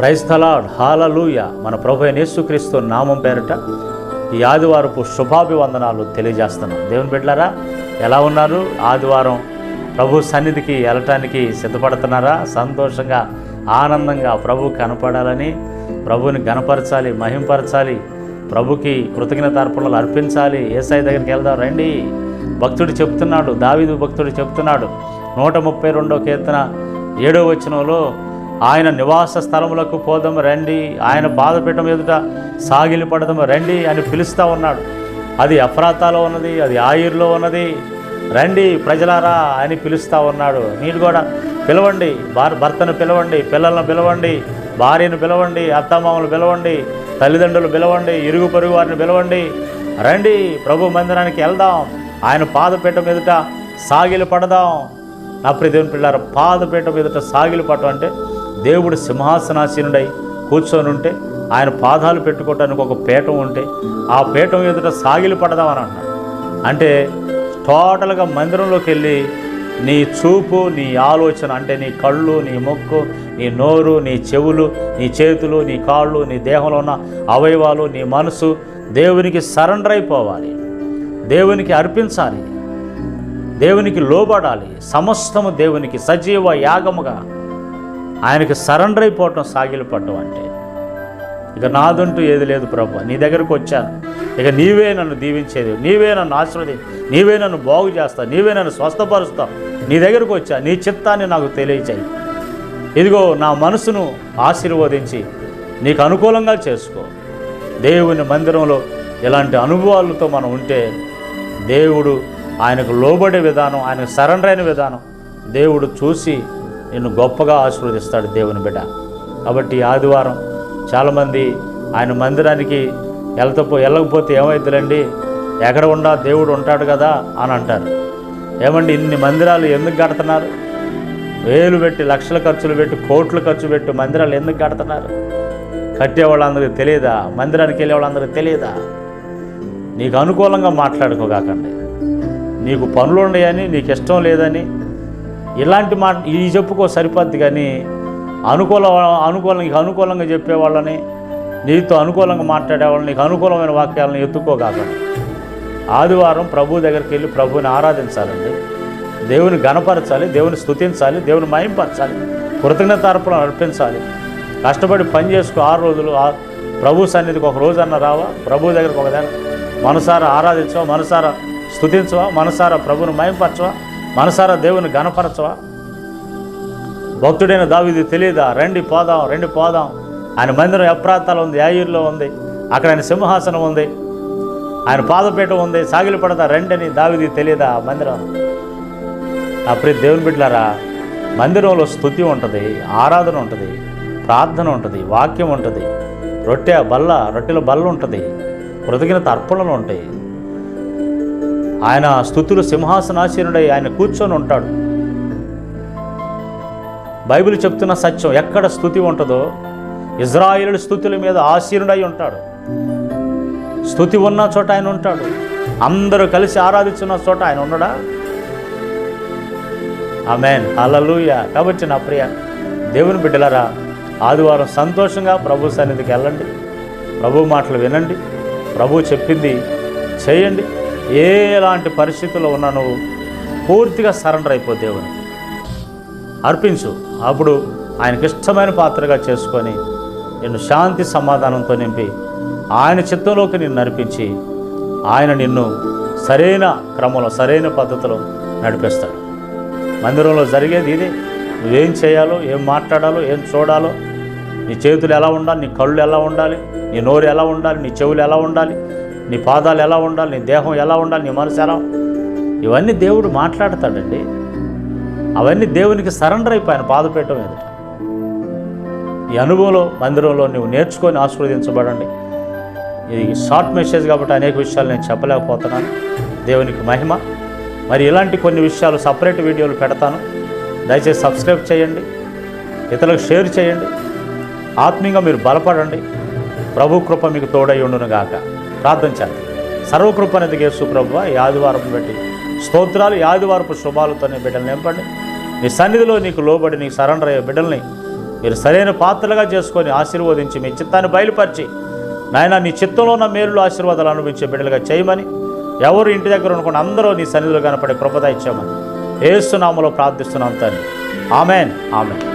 క్రైస్తలాడ్ hallelujah మన ప్రభు యేసుక్రీస్తు నామం పేరట ఈ ఆదివారపు శుభాభివందనాలు తెలియజేస్తున్నాం. దేవుని బిడ్డారా ఎలా ఉన్నారు? ఆదివారం ప్రభు సన్నిధికి వెళ్ళటానికి సిద్ధపడుతున్నారా? సంతోషంగా ఆనందంగా ప్రభు కనపడాలని ప్రభుని గనపరచాలి మహింపరచాలి ప్రభుకి కృతజ్ఞత అర్పణలు అర్పించాలి. ఏసఐ దగ్గరికి వెళ్దాం రండి. భక్తుడు చెప్తున్నాడు దావిదు భక్తుడు చెప్తున్నాడు. నూట ముప్పై రెండో కీర్తన ఏడో వచనంలో ఆయన నివాస స్థలములకు పోదాం రండి. ఆయన బాధపీఠం ఎదుట సాగిలి పడదాం రండి అని పిలుస్తూ ఉన్నాడు. అది అఫ్రాతాలో ఉన్నది అది ఆయిర్లో ఉన్నది. రండి ప్రజలారా అని పిలుస్తూ ఉన్నాడు. మీరు కూడా పిలవండి. భార్ భర్తను పిలవండి పిల్లలను పిలవండి భార్యను పిలవండి అత్తమామలు పిలవండి తల్లిదండ్రులు పిలవండి ఇరుగు పొరుగు వారిని పిలవండి. రండి ప్రభు మందిరానికి వెళ్దాం. ఆయన పాదపీఠం ఎదుట సాగిలి పడదాం. నా ప్రియ దేవుని పాదపీఠం ఎదుట సాగిలి పడటం అంటే దేవుడు సింహాసనాసీనుడై కూర్చొని ఉంటే ఆయన పాదాలు పెట్టుకోవటానికి ఒక పీఠం ఉంటే ఆ పీఠం ఎదుట సాగిలి పడదామని అన్నాడు. అంటే టోటల్గా మందిరంలోకి వెళ్ళి నీ చూపు నీ ఆలోచన అంటే నీ కళ్ళు నీ ముక్కు నీ నోరు నీ చెవులు నీ చేతులు నీ కాళ్ళు నీ దేహంలో ఉన్న అవయవాలు నీ మనసు దేవునికి సరెండర్ అయిపోవాలి. దేవునికి అర్పించాలి. దేవునికి లోబడాలి. సమస్తము దేవునికి సజీవ యాగముగా ఆయనకి సరెండర్ అయిపోవటం సాగిలిపడటం అంటే. ఇక నాదంటూ ఏది లేదు ప్రభు. నీ దగ్గరకు వచ్చాను. ఇక నీవే నన్ను దీవించేది. నీవే నన్ను ఆశీర్వది. నీవే నన్ను బాగు చేస్తావు నీవే నన్ను స్వస్థపరుస్తావు నీ దగ్గరకు వచ్చా. నీ చిత్తాన్ని నాకు తెలియచేయి. ఇదిగో నా మనసును ఆశీర్వదించి నీకు అనుకూలంగా చేసుకో. దేవుని మందిరంలో ఇలాంటి అనుభవాలతో మనం ఉంటే దేవుడు ఆయనకు లోబడే విధానం ఆయనకు సరెండర్ అయిన విధానం దేవుడు చూసి నిన్ను గొప్పగా ఆశీర్వదిస్తాడు దేవుని బిడ్డ. కాబట్టి ఆదివారం చాలామంది ఆయన మందిరానికి వెళ్తపో వెళ్ళకపోతే ఏమవుతుందండి ఎక్కడ ఉండా దేవుడు ఉంటాడు కదా అని అంటారు. ఏమండి ఇన్ని మందిరాలు ఎందుకు కడుతున్నారు? వేలు పెట్టి లక్షల ఖర్చులు పెట్టి కోట్లు ఖర్చు పెట్టి మందిరాలు ఎందుకు కడుతున్నారు? కట్టే వాళ్ళందరికీ తెలియదా? మందిరానికి వెళ్ళే వాళ్ళందరికీ తెలియదా? నీకు అనుకూలంగా మాట్లాడుకోగాకండి. నీకు పనులు ఉన్నాయని నీకు ఇష్టం లేదని ఇలాంటి మాట ఈ చెప్పుకో సరిపోద్ది కానీ అనుకూల అనుకూలం నీకు అనుకూలంగా చెప్పేవాళ్ళని నీతో అనుకూలంగా మాట్లాడేవాళ్ళని నీకు అనుకూలమైన వాక్యాలను ఎత్తుకోగాకండి ఆదివారం ప్రభు దగ్గరికి వెళ్ళి ప్రభుని ఆరాధించాలండి. దేవుని గణపరచాలి దేవుని స్థుతించాలి దేవుని మయంపరచాలి కృతజ్ఞత అర్పణ అర్పించాలి. కష్టపడి పని చేసుకో ఆరు రోజులు ఆ ప్రభు సన్నిధికి ఒక రోజు అన్న రావా ప్రభు దగ్గరికి ఒక దగ్గర మనసారా ఆరాధించవా మనసారా స్థుతించవా మనసారా ప్రభుని మయంపరచవా మనసారా దేవుని గణపరచవా భక్తుడైన దావిది తెలియదా? రండి పోదాం రండి పోదాం. ఆయన మందిరం ఎప్రాంతాలు ఉంది యాయూర్లో ఉంది. అక్కడ ఆయన సింహాసనం ఉంది. ఆయన పాదపీఠం ఉంది. సాగిలి పడదా రండి అని దావిది తెలియదా మందిరం? అప్పుడే దేవుని బిడ్డలారా మందిరంలో స్థుతి ఉంటుంది ఆరాధన ఉంటుంది ప్రార్థన ఉంటుంది వాక్యం ఉంటుంది. రొట్టె బల్ల రొట్టెల బల్ల ఉంటుంది. కృతజ్ఞత అర్పణలు ఉంటాయి. ఆయన స్థుతులు సింహాసనాశీనుడై ఆయన కూర్చొని ఉంటాడు. బైబిల్ చెప్తున్న సత్యం ఎక్కడ స్థుతి ఉంటుందో ఇజ్రాయిలు స్థుతుల మీద ఆశీనుడై ఉంటాడు. స్థుతి ఉన్న చోట ఆయన ఉంటాడు. అందరూ కలిసి ఆరాధించున్న చోట ఆయన ఉండడా? ఆమెన్. అలలుయ కాబట్టి నా ప్రియ దేవుని బిడ్డలారా ఆదివారం సంతోషంగా ప్రభు సన్నిధికి వెళ్ళండి. ప్రభు మాటలు వినండి. ప్రభు చెప్పింది చేయండి. ఎలాంటి పరిస్థితుల్లో ఉన్నా నువ్వు పూర్తిగా సరెండర్ అయిపో దేవునికి అర్పించు. అప్పుడు ఆయనకి ఇష్టమైన పాత్రగా చేసుకొని నిన్ను శాంతి సమాధానంతో నింపి ఆయన చిత్తంలోకి నిన్ను నడిపించి ఆయన నిన్ను సరైన క్రమంలో సరైన పద్ధతిలో నడిపిస్తాడు. మందిరంలో జరిగేది ఇది. నువ్వేం చేయాలో ఏం మాట్లాడాలో ఏం చూడాలో నీ చేతులు ఎలా ఉండాలి నీ కళ్ళు ఎలా ఉండాలి నీ నోరు ఎలా ఉండాలి నీ చెవులు ఎలా ఉండాలి నీ పాదాలు ఎలా ఉండాలి నీ దేహం ఎలా ఉండాలి నీ మనసు ఎలా ఇవన్నీ దేవుడు మాట్లాడతాడండి. అవన్నీ దేవునికి సరెండర్ అయిపోయాను పాదపీఠం ఎదుట ఈ అనుభవంలో మందిరంలో నువ్వు నేర్చుకొని ఆశీర్వదించబడండి. ఇది షార్ట్ మెసేజ్ కాబట్టి అనేక విషయాలు నేను చెప్పలేకపోతున్నాను. దేవునికి మహిమ. మరి ఇలాంటి కొన్ని విషయాలు సపరేట్ వీడియోలు పెడతాను. దయచేసి సబ్స్క్రైబ్ చేయండి. ఇతరులకు షేర్ చేయండి. ఆత్మీయంగా మీరు బలపడండి. ప్రభు కృప మీకు తోడై ఉండును గాక ప్రార్థన చేద్దాం. సర్వకృప అనేది యేసు ప్రభు ఈ ఆదివారం బట్టి స్తోత్రాలు ఈ ఆదివారపు శుభాలతోనే బిడ్డలు నింపండి. నీ సన్నిధిలో నీకు లోబడి నీకు సరెండర్ అయ్యే బిడ్డల్ని మీరు సరైన పాత్రలుగా చేసుకొని ఆశీర్వదించి మీ చిత్తాన్ని బయలుపరిచి నాయన నీ చిత్తంలో ఉన్న మేలులో ఆశీర్వాదాలు అనుభవించే బిడ్డలుగా చేయమని ఎవరు ఇంటి దగ్గర అనుకున్న అందరూ నీ సన్నిధిలో కనపడే కృపద ఇచ్చామని ఏసునామలో ప్రార్థిస్తున్నాం తండ్రి. ఆమెన్. ఆమెన్.